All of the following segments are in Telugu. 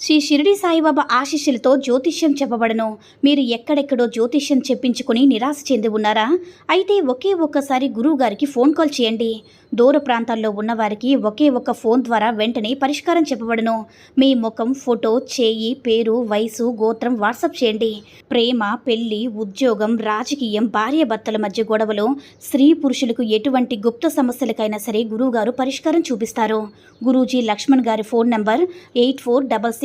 శ్రీ షిరిడి సాయిబాబా ఆశీస్సులతో జ్యోతిష్యం చెప్పబడను. మీరు ఎక్కడెక్కడో జ్యోతిష్యం చెప్పించుకుని నిరాశ చెంది ఉన్నారా? అయితే ఒకే ఒక్కసారి గురువు గారికి ఫోన్ కాల్ చేయండి. దూర ప్రాంతాల్లో ఉన్నవారికి ఒకే ఒక్క ఫోన్ ద్వారా వెంటనే పరిష్కారం చెప్పబడను. మీ ముఖం ఫోటో చేయి పేరు వయసు గోత్రం వాట్సాప్ చేయండి. ప్రేమ పెళ్ళి ఉద్యోగం రాజకీయం భార్యాభర్తల మధ్య గొడవలు స్త్రీ పురుషులకు ఎటువంటి గుప్త సమస్యలకైనా సరే గురువుగారు పరిష్కారం చూపిస్తారు. Guruji Laxman garu phone number eight four double six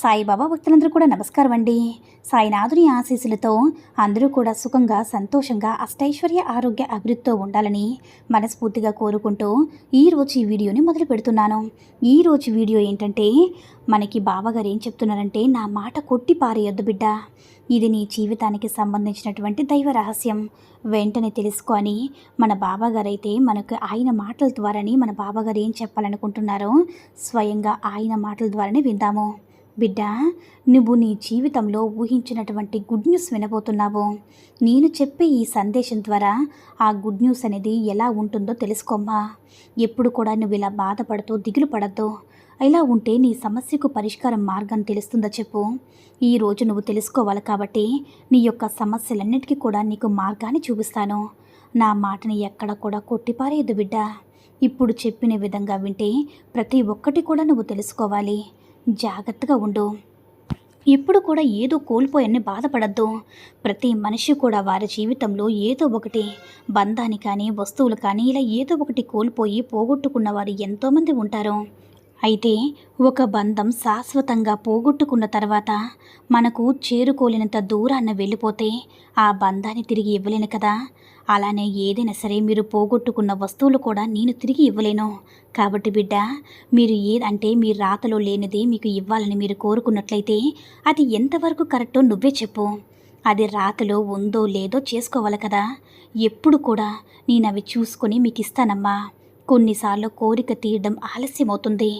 Saibaba భక్తులందరూ కూడా నమస్కారం అండి. సాయినాథుని ఆశీస్సులతో అందరూ కూడా సుఖంగా సంతోషంగా అష్టైశ్వర్య ఆరోగ్య అభివృద్ధితో ఉండాలని మనస్ఫూర్తిగా కోరుకుంటూ ఈరోజు ఈ వీడియోని మొదలు పెడుతున్నాను. ఈరోజు వీడియో ఏంటంటే మనకి బాబాగారు ఏం చెప్తున్నారంటే నా మాట కొట్టి పారేయొద్దు బిడ్డ. ఇది నీ జీవితానికి సంబంధించినటువంటి దైవ రహస్యం. వెంటనే తెలుసుకొని మన బాబాగారైతే మనకు ఆయన మాటల ద్వారానే మన బాబాగారు ఏం చెప్పాలనుకుంటున్నారో స్వయంగా ఆయన మాటల ద్వారానే విందాము. బిడ్డ నువ్వు నీ జీవితంలో ఊహించినటువంటి గుడ్ న్యూస్ వినబోతున్నావు. నేను చెప్పే ఈ సందేశం ద్వారా ఆ గుడ్ న్యూస్ అనేది ఎలా ఉంటుందో తెలుసుకోమ్మా. ఎప్పుడు కూడా నువ్వు ఇలా బాధపడుతూ దిగులు పడద్దు. ఇలా ఉంటే నీ సమస్యకు పరిష్కారం మార్గం తెలుస్తుందో చెప్పు. ఈ రోజు నువ్వు తెలుసుకోవాలి కాబట్టి నీ యొక్క సమస్యలన్నిటికీ కూడా నీకు మార్గాన్ని చూపిస్తాను. నా మాటని ఎక్కడ కూడా కొట్టిపారేదు బిడ్డ. ఇప్పుడు చెప్పిన విధంగా వింటే ప్రతి ఒక్కటి కూడా నువ్వు తెలుసుకోవాలి. జాగ్రత్తగా ఉండు. ఎప్పుడు కూడా ఏదో కోల్పోయని బాధపడద్దు. ప్రతి మనిషి కూడా వారి జీవితంలో ఏదో ఒకటి బంధాన్ని కానీ వస్తువులు కానీ ఇలా ఏదో ఒకటి కోల్పోయి పోగొట్టుకున్న వారు ఎంతోమంది ఉంటారు. అయితే ఒక బంధం శాశ్వతంగా పోగొట్టుకున్న తర్వాత మనకు చేరుకోలేనంత దూరాన్ని వెళ్ళిపోతే ఆ బంధాన్ని తిరిగి ఇవ్వలేను కదా. అలానే ఏదైనా సరే మీరు పోగొట్టుకున్న వస్తువులు కూడా నేను తిరిగి ఇవ్వలేను. కాబట్టి బిడ్డ మీరు ఏదంటే మీ రాతలో లేనిది మీకు ఇవ్వాలని మీరు కోరుకున్నట్లయితే అది ఎంతవరకు కరెక్టో నువ్వే చెప్పు. అది రాతలో ఉందో లేదో చేసుకోవాలి కదా. ఎప్పుడు కూడా నేను అవి చూసుకొని మీకు ఇస్తానమ్మా. కొన్నిసార్లు కోరిక తీయడం ఆలస్యమవుతుంది.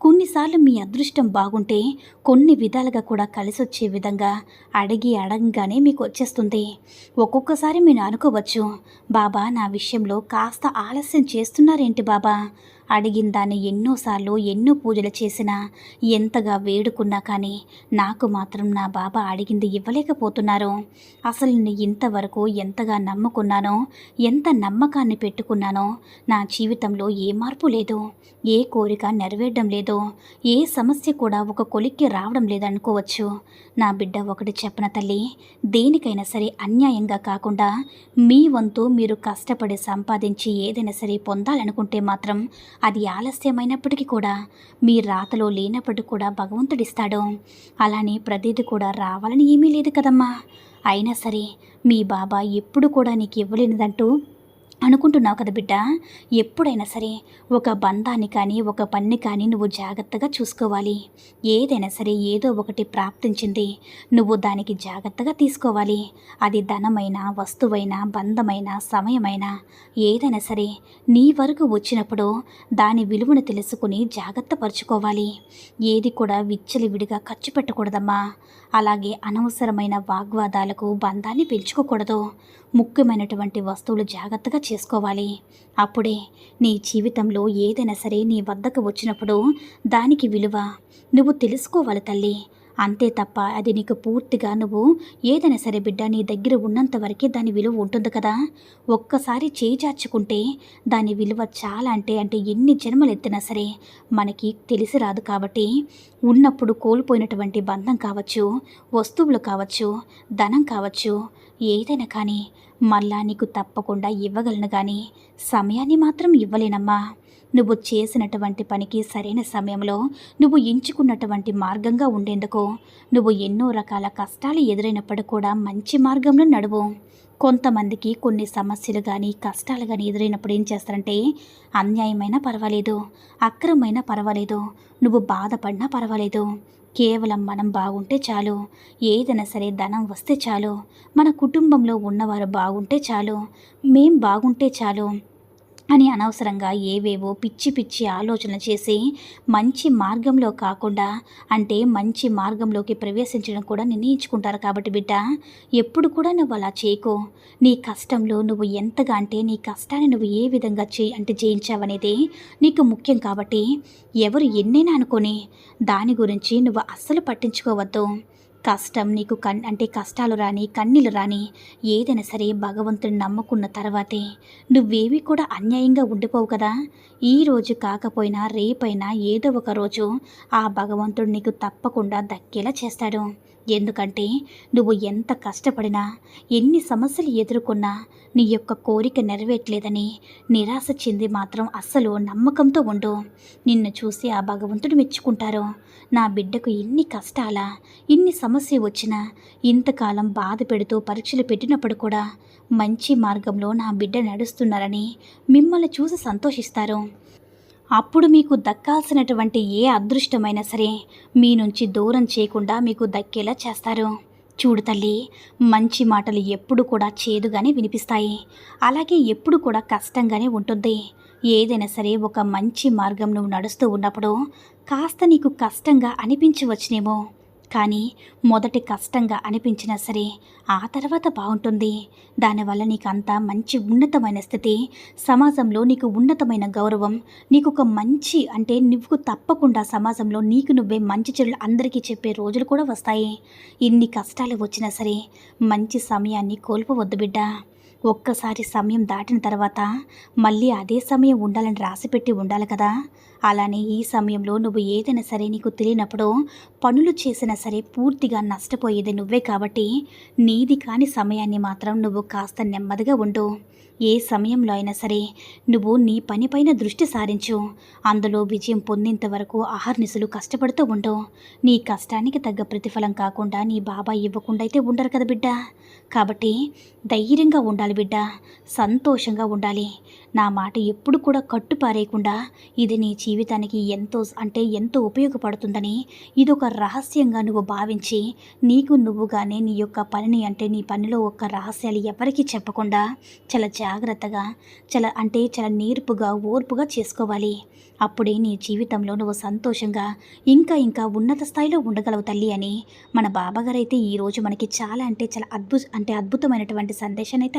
కొన్నిసార్లు మీ అదృష్టం బాగుంటే కొన్ని విధాలుగా కూడా కలిసి వచ్చే విధంగా అడిగి అడగగానే మీకు వచ్చేస్తుంది. ఒక్కొక్కసారి మీరు అనుకోవచ్చు బాబా నా విషయంలో కాస్త ఆలస్యం చేస్తున్నారేంటి బాబా? అడిగిన దాన్ని ఎన్నోసార్లు ఎన్నో పూజలు చేసినా ఎంతగా వేడుకున్నా కానీ నాకు మాత్రం నా బాబా అడిగింది ఇవ్వలేకపోతున్నారు. అసలు నేను ఇంతవరకు ఎంతగా నమ్ముకున్నానో ఎంత నమ్మకాన్ని పెట్టుకున్నానో నా జీవితంలో ఏ మార్పు లేదు ఏ కోరిక నెరవేరడం లేదు ఏ సమస్య కూడా ఒక కొలిక్కి రావడం లేదనుకోవచ్చు. నా బిడ్డ ఒకటి చెప్పన తల్లి దేనికైనా సరే అన్యాయంగా కాకుండా మీ వంతు మీరు కష్టపడి సంపాదించి ఏదైనా సరే పొందాలనుకుంటే మాత్రం అది ఆలస్యమైనప్పటికీ కూడా మీ రాతలో లేనప్పటికీ కూడా భగవంతుడిస్తాడు. అలానే ప్రతిది కూడా రావాలని ఏమీ లేదు కదమ్మా. అయినా సరే మీ బాబా ఎప్పుడు కూడా నీకు ఇవ్వలేనిదంటూ అనుకుంటున్నావు కదా బిడ్డ? ఎప్పుడైనా సరే ఒక బంధాన్ని కానీ ఒక పన్ని కానీ నువ్వు జాగ్రత్తగా చూసుకోవాలి. ఏదైనా సరే ఏదో ఒకటి ప్రాప్తించింది నువ్వు దానికి జాగ్రత్తగా తీసుకోవాలి. అది ధనమైన వస్తువైన బంధమైన సమయమైన ఏదైనా సరే నీ వరకు వచ్చినప్పుడు దాని విలువను తెలుసుకుని జాగ్రత్త పరుచుకోవాలి. ఏది కూడా విచ్చలివిడిగా ఖర్చు పెట్టకూడదమ్మా. అలాగే అనవసరమైన వాగ్వాదాలకు బంధాన్ని పెంచుకోకూడదు. ముఖ్యమైనటువంటి వస్తువులు జాగ్రత్తగా చేసుకోవాలి. అప్పుడే నీ జీవితంలో ఏదైనా సరే నీ వద్దకు వచ్చినప్పుడు దానికి విలువ నువ్వు తెలుసుకోవాలి తల్లి. అంతే తప్ప అది నీకు పూర్తిగా నువ్వు ఏదైనా సరే బిడ్డ నీ దగ్గర ఉన్నంత వరకే దాని విలువ ఉంటుంది కదా. ఒక్కసారి చేజార్చుకుంటే దాని విలువ చాలా అంటే అంటే ఎన్ని జన్మలు ఎత్తినా సరే మనకి తెలిసి రాదు కాబట్టి ఉన్నప్పుడు కోల్పోయినటువంటి బంధం కావచ్చు వస్తువులు కావచ్చు ధనం కావచ్చు ఏదైనా కానీ మళ్ళా నీకు తప్పకుండా ఇవ్వగలను కానీ సమయాన్ని మాత్రం ఇవ్వలేనమ్మా. నువ్వు చేసినటువంటి పనికి సరైన సమయంలో నువ్వు ఎంచుకున్నటువంటి మార్గంగా ఉండేందుకు నువ్వు ఎన్నో రకాల కష్టాలు ఎదురైనప్పుడు కూడా మంచి మార్గంలో నడువు. కొంతమందికి కొన్ని సమస్యలు కానీ కష్టాలు కానీ ఎదురైనప్పుడు ఏం చేస్తారంటే అన్యాయమైనా పర్వాలేదు అక్రమైనా పర్వాలేదు నువ్వు బాధపడినా పర్వాలేదు కేవలం మనం బాగుంటే చాలు ఏదైనా సరే ధనం వస్తే చాలు మన కుటుంబంలో ఉన్నవారు బాగుంటే చాలు మేం బాగుంటే చాలు అని అనవసరంగా ఏవేవో పిచ్చి పిచ్చి ఆలోచన చేసి మంచి మార్గంలో కాకుండా అంటే మంచి మార్గంలోకి ప్రవేశించడం కూడా నిర్ణయించుకుంటారు కాబట్టి బిడ్డ. ఎప్పుడు కూడా నువ్వు అలా చేయకు. నీ కష్టంలో నువ్వు ఎంతగా అంటే నీ కష్టాన్ని నువ్వు ఏ విధంగా చే అంటే జయించావనేది నీకు ముఖ్యం కాబట్టి ఎవరు ఎన్నైనా అనుకొని దాని గురించి నువ్వు అస్సలు పట్టించుకోవద్దు. కష్టం నీకు కన్ అంటే కష్టాలు రాని కన్నీళ్ళు రాని ఏదైనా సరే భగవంతుని నమ్ముకున్న తర్వాతే. నువ్వేవి కూడా అన్యాయంగా ఉండిపోవు కదా. ఈ రోజు కాకపోయినా రేపైనా ఏదో ఒక రోజు ఆ భగవంతుడు నీకు తప్పకుండా దక్కేలా చేస్తాడు. ఎందుకంటే నువ్వు ఎంత కష్టపడినా ఎన్ని సమస్యలు ఎదుర్కొన్నా నీ యొక్క కోరిక నెరవేర్లేదని నిరాశ చెంది మాత్రం అస్సలు నమ్మకంతో ఉండు. నిన్ను చూసి ఆ భగవంతుడు మెచ్చుకుంటారు. నా బిడ్డకు ఇన్ని కష్టాల ఇన్ని సమస్య వచ్చినా ఇంతకాలం బాధ పెడుతూ పరీక్షలు పెట్టినప్పుడు కూడా మంచి మార్గంలో నా బిడ్డ నడుస్తున్నారని మిమ్మల్ని చూసి సంతోషిస్తారు. అప్పుడు మీకు దక్కాల్సినటువంటి ఏ అదృష్టమైనా సరే మీ నుంచి దూరం చేయకుండా మీకు దక్కేలా చేస్తారు. చూడు తల్లి మంచి మాటలు ఎప్పుడు కూడా చేదుగానే వినిపిస్తాయి. అలాగే ఎప్పుడు కూడా కష్టంగానే ఉంటుంది. ఏదైనా సరే ఒక మంచి మార్గం నువ్వు నడుస్తూ ఉన్నప్పుడు కాస్త నీకు కష్టంగా అనిపించవచ్చునేమో. కానీ మొదటి కష్టంగా అనిపించినా సరే ఆ తర్వాత బాగుంటుంది. దానివల్ల నీకు అంతా మంచి ఉన్నతమైన స్థితి సమాజంలో నీకు ఉన్నతమైన గౌరవం నీకు ఒక మంచి అంటే నువ్వు తప్పకుండా సమాజంలో నీకు నువ్వే మంచి చెడులు అందరికీ చెప్పే రోజులు కూడా వస్తాయి. ఇన్ని కష్టాలు వచ్చినా సరే మంచి సమయాన్ని కోల్పోవద్దు బిడ్డ. ఒక్కసారి సమయం దాటిన తర్వాత మళ్ళీ అదే సమయం ఉండాలని రాసిపెట్టి ఉండాలి కదా. అలానే ఈ సమయంలో నువ్వు ఏదైనా సరే నీకు తెలియనప్పుడు పనులు చేసినా సరే పూర్తిగా నష్టపోయేది నువ్వే కాబట్టి నీది కాని సమయాన్ని మాత్రం నువ్వు కాస్త నెమ్మదిగా ఉండు. ఏ సమయంలో అయినా సరే నువ్వు నీ పనిపైన దృష్టి సారించు. అందులో విజయం పొందేంత వరకు ఆహర్నిశలు కష్టపడుతూ ఉండు. నీ కష్టానికి తగ్గ ప్రతిఫలం కాకుండా నీ బాబాయ్ ఇవ్వకుండా అయితే ఉండరు కదా బిడ్డ. కాబట్టి ధైర్యంగా ఉండాలి బిడ్డ. సంతోషంగా ఉండాలి. నా మాట ఎప్పుడు కూడా కట్టుపారేయకుండా ఇది నీ జీవితానికి ఎంతో అంటే ఎంతో ఉపయోగపడుతుందని ఇది ఒక రహస్యంగా నువ్వు భావించి నీకు నువ్వుగానే నీ యొక్క పనిని అంటే నీ పనిలో ఒక్క రహస్యాలు ఎవరికీ చెప్పకుండా చాలా జాగ్రత్తగా చాలా అంటే చాలా నేర్పుగా ఓర్పుగా చేసుకోవాలి. అప్పుడే నీ జీవితంలో నువ్వు సంతోషంగా ఇంకా ఇంకా ఉన్నత స్థాయిలో ఉండగలవు తల్లి అని మన బాబాగారు అయితే ఈరోజు మనకి చాలా అంటే చాలా అద్భుత అంటే అద్భుతమైనటువంటి సందేశాన్ని అయితే